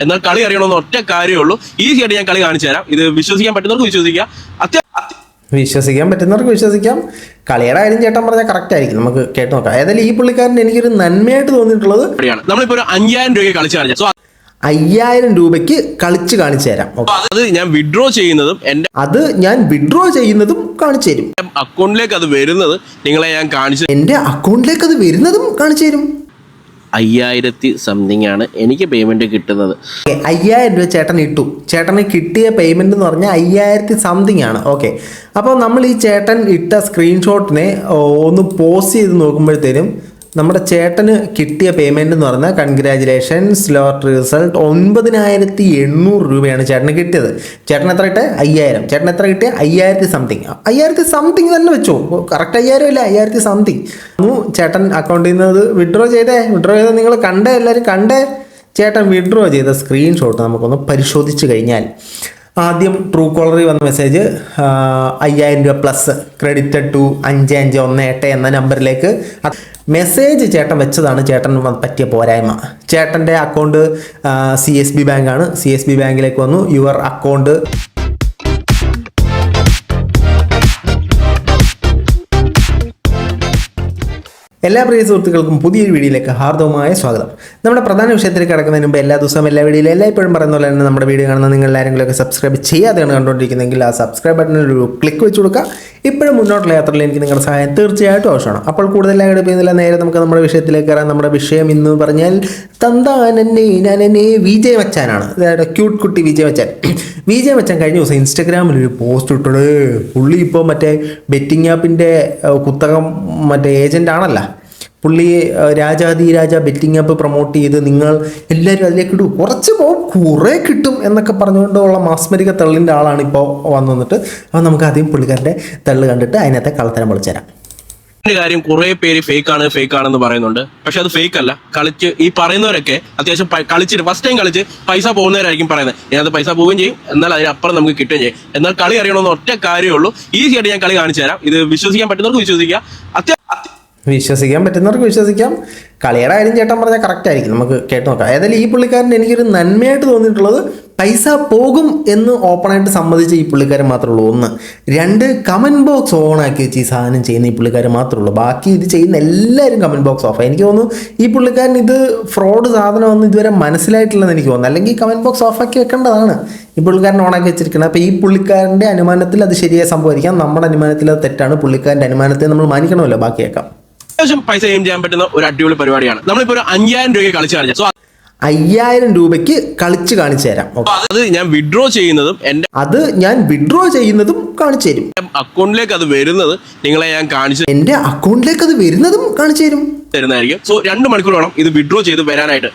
എന്നാൽ കളി അറിയണമെന്ന് ഒറ്റ കാര്യമേ ഉള്ളൂ. ഈസി ആയിട്ട് ഞാൻ കളി കാണിച്ചു തരാം. ഇത് വിശ്വസിക്കാൻ പറ്റുന്നവർക്ക് വിശ്വസിക്കാം. അത്യ അത്യ- വിശ്വസിക്കാൻ പറ്റുന്നവർക്ക് വിശ്വസിക്കാം. കളിയുടെ കാര്യം ചേട്ടൻ പറഞ്ഞാൽ കറക്റ്റ് ആയിരിക്കും. നമുക്ക് കേട്ട് നോക്കാം. ഏതായാലും ഈ പുള്ളിക്കാരൻ എനിക്കൊരു നന്മയായിട്ട് തോന്നിയിട്ടുള്ളത് നമ്മളിപ്പോ ഒരു അഞ്ചായിരം രൂപയ്ക്ക് കളിച്ചു കാണിച്ചു. സോ അയ്യായിരം രൂപയ്ക്ക് കളിച്ച് കാണിച്ചു തരാം. അത് ഞാൻ വിഡ്രോ ചെയ്യുന്നതും എന്റെ അത് ഞാൻ വിഡ്രോ ചെയ്യുന്നതും കാണിച്ചു തരും. അക്കൗണ്ടിലേക്ക് അത് വരുന്നത് നിങ്ങളെ ഞാൻ കാണിച്ചു എന്റെ അക്കൗണ്ടിലേക്ക് അത് വരുന്നതും കാണിച്ചു തരും. അയ്യായിരത്തി സംതിങ് ആണ് എനിക്ക് പേയ്മെന്റ് കിട്ടുന്നത്. അയ്യായിരം രൂപ ചേട്ടൻ ഇട്ടു. ചേട്ടന് കിട്ടിയ പേയ്മെന്റ് എന്ന് പറഞ്ഞാൽ അയ്യായിരത്തി സംതിങ് ആണ്. ഓക്കെ അപ്പോൾ നമ്മൾ ഈ ചേട്ടൻ ഇട്ട സ്ക്രീൻഷോട്ടിനെ ഒന്ന് പോസ്റ്റ് ചെയ്ത് നോക്കുമ്പോഴത്തേനും നമ്മുടെ ചേട്ടന് കിട്ടിയ പേയ്മെന്റ് എന്ന് പറഞ്ഞാൽ കൺഗ്രാജുലേഷൻസ് ലോട്ടറി റിസൾട്ട് ഒൻപതിനായിരത്തി എണ്ണൂറ് രൂപയാണ് ചേട്ടന് കിട്ടിയത്. ചേട്ടൻ എത്ര ഇട്ടേ അയ്യായിരം. ചേട്ടൻ എത്ര കിട്ടിയ? അയ്യായിരത്തി സംതിങ് അയ്യായിരത്തി സംതിങ് തന്നെ വെച്ചോ. കറക്റ്റ് അയ്യായിരം ഇല്ല അയ്യായിരത്തി സംതിങ് ചേട്ടൻ അക്കൗണ്ടിൽ നിന്ന് വിഡ്രോ ചെയ്തേ. വിഡ്രോ ചെയ്ത് നിങ്ങൾ കണ്ടേ എല്ലാവരും കണ്ടേ. ചേട്ടൻ വിഡ്രോ ചെയ്ത സ്ക്രീൻഷോട്ട് നമുക്കൊന്ന് പരിശോധിച്ച് കഴിഞ്ഞാൽ ആദ്യം ട്രൂ കോളറിൽ വന്ന മെസ്സേജ് അയ്യായിരം രൂപ പ്ലസ് ക്രെഡിറ്റഡ് ടു അഞ്ച് അഞ്ച് ഒന്ന് എട്ട് എന്ന നമ്പറിലേക്ക് മെസ്സേജ് ചേട്ടൻ വെച്ചതാണ് ചേട്ടൻ പറ്റിയ പോരായ്മ. ചേട്ടന്റെ അക്കൗണ്ട് സി എസ് ബി ബാങ്കാണ് സി എസ് ബി ബാങ്കിലേക്ക് വന്നു. യുവർ അക്കൗണ്ട് എല്ലാ പ്രിയ സുഹൃത്തുക്കൾക്കും പുതിയൊരു വീഡിയോയിലേക്ക് ഹാർദവമായ സ്വാഗതം. നമ്മുടെ പ്രധാന വിഷയത്തിലേക്ക് കിടക്കുന്നതിന് മുമ്പ് എല്ലാ ദിവസവും എല്ലാ വീഡിയോയിലും എല്ലായ്പ്പോഴും പറയുന്ന പോലെ തന്നെ നമ്മുടെ വീഡിയോ കാണുന്ന നിങ്ങൾ ആരെങ്കിലുമൊക്കെ സബ്സ്ക്രൈബ് ചെയ്യാതെയാണ് കണ്ടുകൊണ്ടിരിക്കുന്നതെങ്കിൽ ആ സബ്സ്ക്രൈബ് ബട്ടണിൽ ഒരു ക്ലിക്ക് വെച്ച് കൊടുക്കുക. ഇപ്പോഴും മുന്നോട്ടുള്ള യാത്രയിൽ എനിക്ക് നിങ്ങളുടെ സഹായം തീർച്ചയായിട്ടും ആവശ്യമാണ്. അപ്പോൾ കൂടുതലായി എടുപ്പിക്കുന്നില്ല നേരെ നമുക്ക് നമ്മുടെ വിഷയത്തിലേക്ക് കയറാം. നമ്മുടെ വിഷയം എന്ന് പറഞ്ഞാൽ തന്താനന്നെ ഞാനെന്നെ വിജയ് മച്ചാനാണ്. അതായത് ക്യൂട്ട് കുട്ടി വിജയ് മച്ചാൻ. വിജയ് മച്ചാൻ കഴിഞ്ഞ ദിവസം ഇൻസ്റ്റഗ്രാമിൽ ഒരു പോസ്റ്റ് ഇട്ടത്. പുള്ളി ഇപ്പോൾ മറ്റേ ബെറ്റിംഗ് ആപ്പിന്റെ കുത്തകം മറ്റേ ഏജന്റ് ആണല്ലോ. പുള്ളി ഏഹ്, രാജാതി രാജ ബെറ്റിംഗ് ആപ്പ് പ്രൊമോട്ട് ചെയ്ത് നിങ്ങൾ എല്ലാവരും അതിലേക്ക് ഇടും. കുറച്ച് പോകും കുറേ കിട്ടും എന്നൊക്കെ പറഞ്ഞുകൊണ്ടുള്ള മാസ്മരിക തള്ളിന്റെ ആളാണ് ഇപ്പോൾ വന്നു വന്നിട്ട്. അപ്പോൾ നമുക്ക് ആദ്യം പുള്ളിക്കാരന്റെ തള്ള് കണ്ടിട്ട് അതിനകത്തെ കളത്തരം വിളിച്ചുതരാം കാര്യം കുറെ പേര് ഫേക്ക് ആണ് ഫേക്ക് ആണെന്ന് പറയുന്നുണ്ട്. പക്ഷെ അത് ഫേക്ക് അല്ല. കളിച്ച് ഈ പറയുന്നവരൊക്കെ അത്യാവശ്യം കളിച്ചിട്ട് ഫസ്റ്റ് ടൈം കളിച്ച് പൈസ പോകുന്നവരായിരിക്കും പറയുന്നത്. ഞാനത് പൈസ പോവുകയും ചെയ്യും. എന്നാൽ അതിനപ്പുറം നമുക്ക് കിട്ടുകയും ചെയ്യും. എന്നാൽ കളി അറിയണമെന്ന് ഒറ്റ കാര്യമേ ഉള്ളൂ. ഈസി ഞാൻ കളി കാണിച്ചു തരാം. ഇത് വിശ്വസിക്കാൻ പറ്റുന്നവർക്ക് വിശ്വസിക്കാം. അത്യ അത്യ- വിശ്വസിക്കാൻ പറ്റുന്നവർക്ക് വിശ്വസിക്കാം. കളിയുടെ കാര്യം ചേട്ടൻ പറഞ്ഞാൽ കറക്റ്റ് ആയിരിക്കും. നമുക്ക് കേട്ട് നോക്കാം. ഏതായാലും ഈ പുള്ളിക്കാരൻ എനിക്കൊരു നന്മയായിട്ട് തോന്നിയിട്ടുള്ളത് പൈസ പോകും എന്ന് ഓപ്പണായിട്ട് സമ്മതിച്ച ഈ പുള്ളിക്കാരൻ മാത്രമേ ഉള്ളൂ. ഒന്ന്. രണ്ട് കമന്റ് ബോക്സ് ഓൺ ആക്കി വെച്ച് ഈ സാധനം ചെയ്യുന്ന ഈ പുള്ളിക്കാരൻ മാത്രമേ ഉള്ളൂ. ബാക്കി ഇത് ചെയ്യുന്ന എല്ലാവരും കമന്റ് ബോക്സ് ഓഫ് എനിക്ക് തോന്നുന്നു ഈ പുള്ളിക്കാരൻ ഇത് ഫ്രോഡ് സാധനമൊന്നും ഇതുവരെ മനസ്സിലായിട്ടില്ലെന്ന് എനിക്ക് തോന്നുന്നു. അല്ലെങ്കിൽ കമന്റ് ബോക്സ് ഓഫാക്കി വെക്കേണ്ടതാണ്. ഈ പുള്ളിക്കാരൻ ഓണാക്കി വെച്ചിരിക്കുന്നത്. അപ്പോൾ ഈ പുള്ളിക്കാരന്റെ അനുമാനത്തിൽ അത് ശരിയായ സംഭവിക്കാം നമ്മുടെ അനുമാനത്തിൽ അത് തെറ്റാണ്. പുള്ളിക്കാരന്റെ അനുമാനത്തെ നമ്മൾ മാനിക്കണമല്ലോ. ബാക്കിയേക്കാം അത്യാവശ്യം പൈസ എയിം ചെയ്യാൻ പറ്റുന്ന ഒരു അടിപൊളി പരിപാടിയാണ്. നമ്മളിപ്പോ ഒരു അഞ്ചായിരം രൂപയ്ക്ക് കളിച്ചു കളിച്ചു സോ അയ്യായിരം രൂപയ്ക്ക് കളിച്ച് കാണിച്ചു തരാം. അത് ഞാൻ വിഡ്രോ ചെയ്യുന്നതും എന്റെ അത് ഞാൻ വിഡ്രോ ചെയ്യുന്നതും കാണിച്ചു തരും. അക്കൗണ്ടിലേക്ക് അത് വരുന്നത് നിങ്ങളെ ഞാൻ കാണിച്ചു എന്റെ അക്കൗണ്ടിലേക്ക് അത് വരുന്നതും കാണിച്ചു തരും. തരുന്നതായിരിക്കും. സോ രണ്ട് മണിക്കൂർ വേണം ഇത് വിഡ്രോ ചെയ്ത് വരാനായിട്ട്.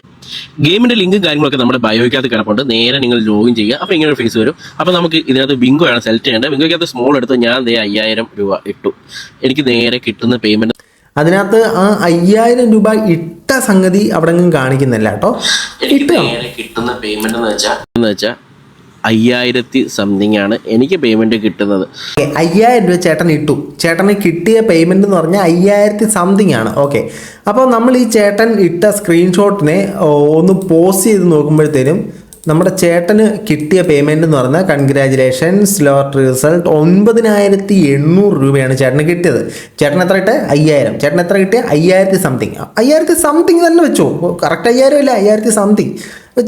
ഗെയിമിന്റെ ലിങ്കും കാര്യങ്ങളൊക്കെ നമ്മുടെ ബയോയ്ക്കകത്ത് കിടപ്പുണ്ട്. നേരെ നിങ്ങൾ ലോഗിൻ ചെയ്യുക. അപ്പോൾ ഇങ്ങനെ ഫേസ് വരും. അപ്പോൾ നമുക്ക് ഇതിനകത്ത് ബിങ്കോ ആണ് സെലക്ട് ചെയ്യേണ്ടത്. ബിങ്കോയ്ക്കകത്ത് സ്മോൾ എടുത്ത് ഞാൻ ദേ അയ്യായിരം രൂപ ഇട്ടു. എനിക്ക് നേരെ കിട്ടുന്ന പേയ്മെന്റ് അതിനകത്ത് ആ അയ്യായിരം രൂപ ഇട്ട സംഗതി അവിടെ കാണിക്കുന്നില്ല കേട്ടോ. ഇട്ട് കിട്ടുന്ന പേയ്മെന്റ് എന്ന് വെച്ചാൽ എന്ന് വെച്ചാൽ അയ്യായിരത്തി സംതിങ് ആണ് എനിക്ക് പേയ്മെന്റ് കിട്ടുന്നത്. അയ്യായിരം രൂപ ചേട്ടൻ ഇട്ടു. ചേട്ടന് കിട്ടിയ പേയ്മെന്റ് എന്ന് പറഞ്ഞാൽ അയ്യായിരത്തി സംതിങ് ആണ്. ഓക്കെ അപ്പോൾ നമ്മൾ ഈ ചേട്ടൻ ഇട്ട സ്ക്രീൻഷോട്ടിനെ ഒന്ന് പോസ്റ്റ് ചെയ്ത് നോക്കുമ്പോഴത്തേനും നമ്മുടെ ചേട്ടന് കിട്ടിയ പേയ്മെന്റ് എന്ന് പറഞ്ഞാൽ കൺഗ്രാജുലേഷൻസ് ലോട്ടറി റിസൾട്ട് ഒൻപതിനായിരത്തി എണ്ണൂറ് രൂപയാണ് ചേട്ടന് കിട്ടിയത്. ചേട്ടൻ എത്ര ഇട്ടേ അയ്യായിരം. ചേട്ടൻ എത്ര കിട്ടിയ? അയ്യായിരത്തി സംതിങ് അയ്യായിരത്തി സംതിങ് തന്നെ വെച്ചോ. കറക്റ്റ് അയ്യായിരം ഇല്ല അയ്യായിരത്തി സംതിങ്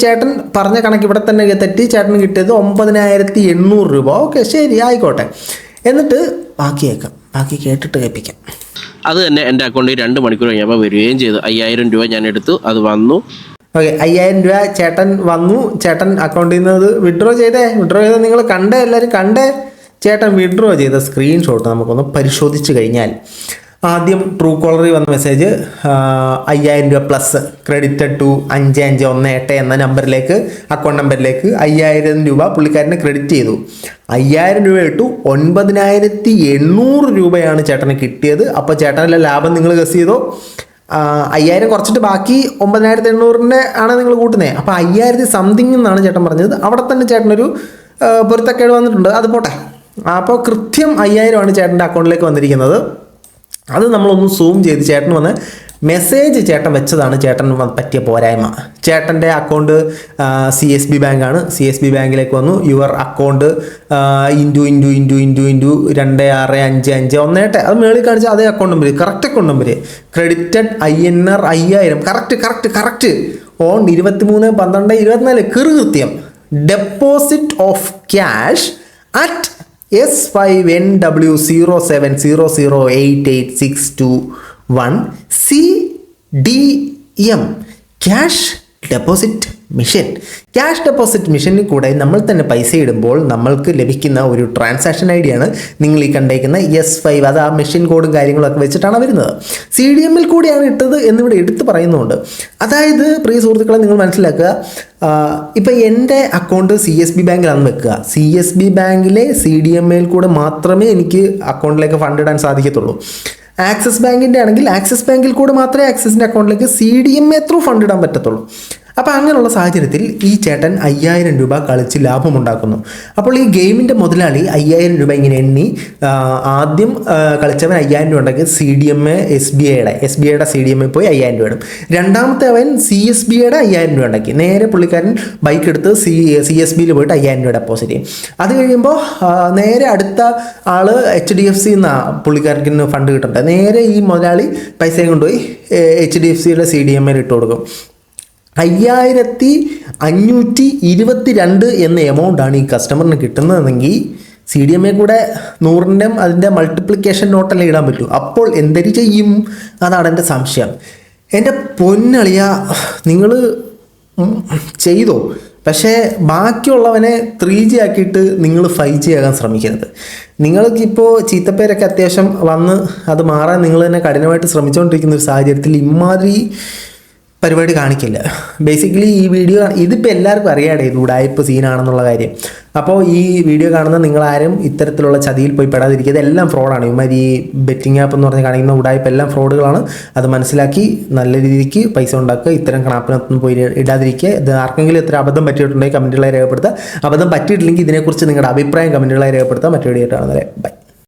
ചേട്ടൻ പറഞ്ഞ കണക്ക് ഇവിടെ തന്നെ തെറ്റി ചേട്ടന് കിട്ടിയത് ഒമ്പതിനായിരത്തി എണ്ണൂറ് രൂപ. ഓക്കെ ശരി ആയിക്കോട്ടെ. എന്നിട്ട് ബാക്കി കേൾക്കാം. ബാക്കി കേട്ടിട്ട് കേൾപ്പിക്കാം. അത് തന്നെ എന്റെ അക്കൗണ്ടിൽ രണ്ട് മണിക്കൂർ കഴിഞ്ഞപ്പോൾ വരികയും ചെയ്തു. അയ്യായിരം രൂപ ഞാൻ എടുത്തു. അത് വന്നു. ഓക്കെ അയ്യായിരം രൂപ ചേട്ടൻ വന്നു. ചേട്ടൻ അക്കൗണ്ടിൽ നിന്ന് അത് വിഡ്രോ ചെയ്തേ. വിഡ്രോ ചെയ്ത് നിങ്ങൾ കണ്ടേ എല്ലാവരും കണ്ടേ. ചേട്ടൻ വിഡ്രോ ചെയ്ത സ്ക്രീൻഷോട്ട് നമുക്കൊന്ന് പരിശോധിച്ച് കഴിഞ്ഞാൽ. ആദ്യം ട്രൂ കോളറിൽ വന്ന മെസ്സേജ് അയ്യായിരം രൂപ പ്ലസ് ക്രെഡിറ്റഡ് ടു അഞ്ച് അഞ്ച് ഒന്ന് എട്ട് എന്ന നമ്പറിലേക്ക് അക്കൗണ്ട് നമ്പറിലേക്ക് അയ്യായിരം രൂപ പുള്ളിക്കാരന് ക്രെഡിറ്റ് ചെയ്തു. അയ്യായിരം രൂപ ഇട്ടു. ഒൻപതിനായിരത്തി എണ്ണൂറ് രൂപയാണ് ചേട്ടന് കിട്ടിയത്. അപ്പോൾ ചേട്ടനല്ല ലാഭം നിങ്ങൾ ഗസ് ചെയ്തോ? അയ്യായിരം കുറച്ചിട്ട് ബാക്കി ഒമ്പതിനായിരത്തി എണ്ണൂറിന്റെ ആണ് നിങ്ങൾ കൂട്ടുന്നത് അപ്പോൾ അയ്യായിരത്തി സംതിങ് എന്നാണ് ചേട്ടൻ പറഞ്ഞത്. അവിടെ തന്നെ ചേട്ടനൊരു പൊരുത്തക്കേട് വന്നിട്ടുണ്ട്. അത് പോട്ടെ. അപ്പോൾ കൃത്യം അയ്യായിരമാണ് ചേട്ടന്റെ അക്കൗണ്ടിലേക്ക് വന്നിരിക്കുന്നത്. അത് നമ്മളൊന്ന് സൂം ചെയ്ത് ചേട്ടൻ വന്ന് മെസ്സേജ് ചേട്ടൻ വെച്ചതാണ്. ചേട്ടൻ പറ്റിയ പോരായ്മ. ചേട്ടന്റെ അക്കൗണ്ട് സി എസ് ബി ബാങ്കാണ് സി എസ് ബി ബാങ്കിലേക്ക് വന്നു. Your account into into into into into രണ്ട് ആറ് അഞ്ച് അഞ്ച് ഒന്നേട്ടെ അത് മേളിൽ കാണിച്ച അതേ account number correct account number credited I N R അയ്യായിരം. കറക്റ്റ് കറക്റ്റ് കറക്റ്റ് ഓൺ ഇരുപത്തി മൂന്ന് പന്ത്രണ്ട് ഇരുപത്തിനാല്. കൃത്യം. Deposit of cash at S five N W zero seven zero zero eight eight six two one C D M. Cash deposit machine. Cash deposit മിഷനിൽ കൂടെ നമ്മൾ തന്നെ പൈസ ഇടുമ്പോൾ നമ്മൾക്ക് ലഭിക്കുന്ന ഒരു ട്രാൻസാക്ഷൻ ഐ ഡിയാണ് നിങ്ങൾ ഈ കണ്ടേക്കുന്ന എസ് ഫൈവ്. അത് ആ മെഷീൻ കോഡും കാര്യങ്ങളൊക്കെ വെച്ചിട്ടാണ് വരുന്നത്. സി ഡി എമ്മിൽ കൂടിയാണ് ഇട്ടത് എന്നിവിടെ എടുത്ത് പറയുന്നുണ്ട്. അതായത് പ്രിയ സുഹൃത്തുക്കളെ നിങ്ങൾ മനസ്സിലാക്കുക ഇപ്പം എന്റെ അക്കൗണ്ട് സി എസ് ബി ബാങ്കിലാണ് വെക്കുക. സി എസ് ബി ബാങ്കിലെ സി ഡി എം എയിൽ കൂടെ മാത്രമേ എനിക്ക് അക്കൗണ്ടിലേക്ക് ഫണ്ട് ഇടാൻ സാധിക്കത്തുള്ളൂ. ആക്സിസ് ബാങ്കിന്റെ ആണെങ്കിൽ ആക്സിസ് ബാങ്കിൽ കൂടെ മാത്രമേ ആക്സിസിന്റെ അക്കൗണ്ടിലേക്ക് C D M A through fund ഇടാൻ പറ്റത്തുള്ളൂ. അപ്പോൾ അങ്ങനെയുള്ള സാഹചര്യത്തിൽ ഈ ചേട്ടൻ അയ്യായിരം രൂപ കളിച്ച് ലാഭമുണ്ടാക്കുന്നു. അപ്പോൾ ഈ ഗെയിമിന്റെ മുതലാളി അയ്യായിരം രൂപ ഇങ്ങനെ എണ്ണി ആദ്യം കളിച്ചവൻ അയ്യായിരം രൂപ ഉണ്ടെങ്കിൽ C D M A S B ഐയുടെ എസ് ബി ഐയുടെ സി ഡി എം എ പോയി അയ്യായിരം രൂപ ഇടും. രണ്ടാമത്തെ അവൻ സി എസ് ബി ഐയുടെ അയ്യായിരം രൂപ ഉണ്ടാക്കി നേരെ പുള്ളിക്കാരൻ ബൈക്ക് എടുത്ത് സി സി എസ് ബിയിൽ പോയിട്ട് അയ്യായിരം രൂപ ഡെപ്പോസിറ്റ് ചെയ്യും. അത് കഴിയുമ്പോൾ നേരെ അടുത്ത ആൾ എച്ച് ഡി എഫ് സി പുള്ളിക്കാരന് ഫണ്ട് കിട്ടേണ്ടത് നേരെ ഈ മുതലാളി പൈസയും കൊണ്ടുപോയി എച്ച് ഡി എഫ് സിയുടെ സി ഡി എം എയിൽ ഇട്ട് കൊടുക്കും. അയ്യായിരത്തി അഞ്ഞൂറ്റി ഇരുപത്തി രണ്ട് എന്ന എമൗണ്ടാണ് ഈ കസ്റ്റമറിന് കിട്ടുന്നതെങ്കിൽ സി ഡി എം എ കൂടെ നൂറിന്റെ അതിന്റെ മൾട്ടിപ്ലിക്കേഷൻ നോട്ടല്ലേ ഇടാൻ പറ്റൂ. അപ്പോൾ എന്തൊരു ചെയ്യും? അതാണ് എന്റെ സംശയം. എന്റെ പൊന്നളിയ നിങ്ങൾ ചെയ്തോ? പക്ഷേ ബാക്കിയുള്ളവനെ ത്രീ ജി ആക്കിയിട്ട് നിങ്ങൾ ഫൈവ് ജി ആകാൻ ശ്രമിക്കരുത്. നിങ്ങൾക്കിപ്പോൾ ചീത്തപ്പേരൊക്കെ അത്യാവശ്യം വന്ന് അത് മാറാൻ നിങ്ങൾ തന്നെ കഠിനമായിട്ട് ശ്രമിച്ചുകൊണ്ടിരിക്കുന്ന ഒരു സാഹചര്യത്തിൽ ഇമാതിരി പരിപാടി കാണിക്കില്ല. ബേസിക്കലി ഈ വീഡിയോ ഇതിപ്പോൾ എല്ലാവർക്കും അറിയാടേ ഇത് ഉടായ്പ സീനാണെന്നുള്ള കാര്യം. അപ്പോൾ ഈ വീഡിയോ കാണുന്ന നിങ്ങളാരും ഇത്തരത്തിലുള്ള ചതിയിൽ പോയി പെടാതിരിക്കുക. ഇതെല്ലാം ഫ്രോഡാണ് ഇവന്മാർ ഈ ബെറ്റിംഗ് ആപ്പ് എന്ന് പറഞ്ഞ് കാണിക്കുന്ന ഉടായ്പ എല്ലാം ഫ്രോഡുകളാണ് അത് മനസ്സിലാക്കി നല്ല രീതിക്ക് പൈസ ഉണ്ടാക്കുക. ഇത്തരം കണാപ്പിനൊന്നും പോയി ഇടാതിരിക്കുക. ഇത് ആർക്കെങ്കിലും ഇത്ര അബദ്ധം പറ്റിയിട്ടുണ്ടെങ്കിൽ കമന്റുകളായി രേഖപ്പെടുത്തുക. അബദ്ധം പറ്റിയിട്ടില്ലെങ്കിൽ ഇതിനെക്കുറിച്ച് നിങ്ങളുടെ അഭിപ്രായം കമന്റുകളായി രേഖപ്പെടുത്തുക. മറ്റു വീഡിയോ ആയിട്ടാണ് ബൈ.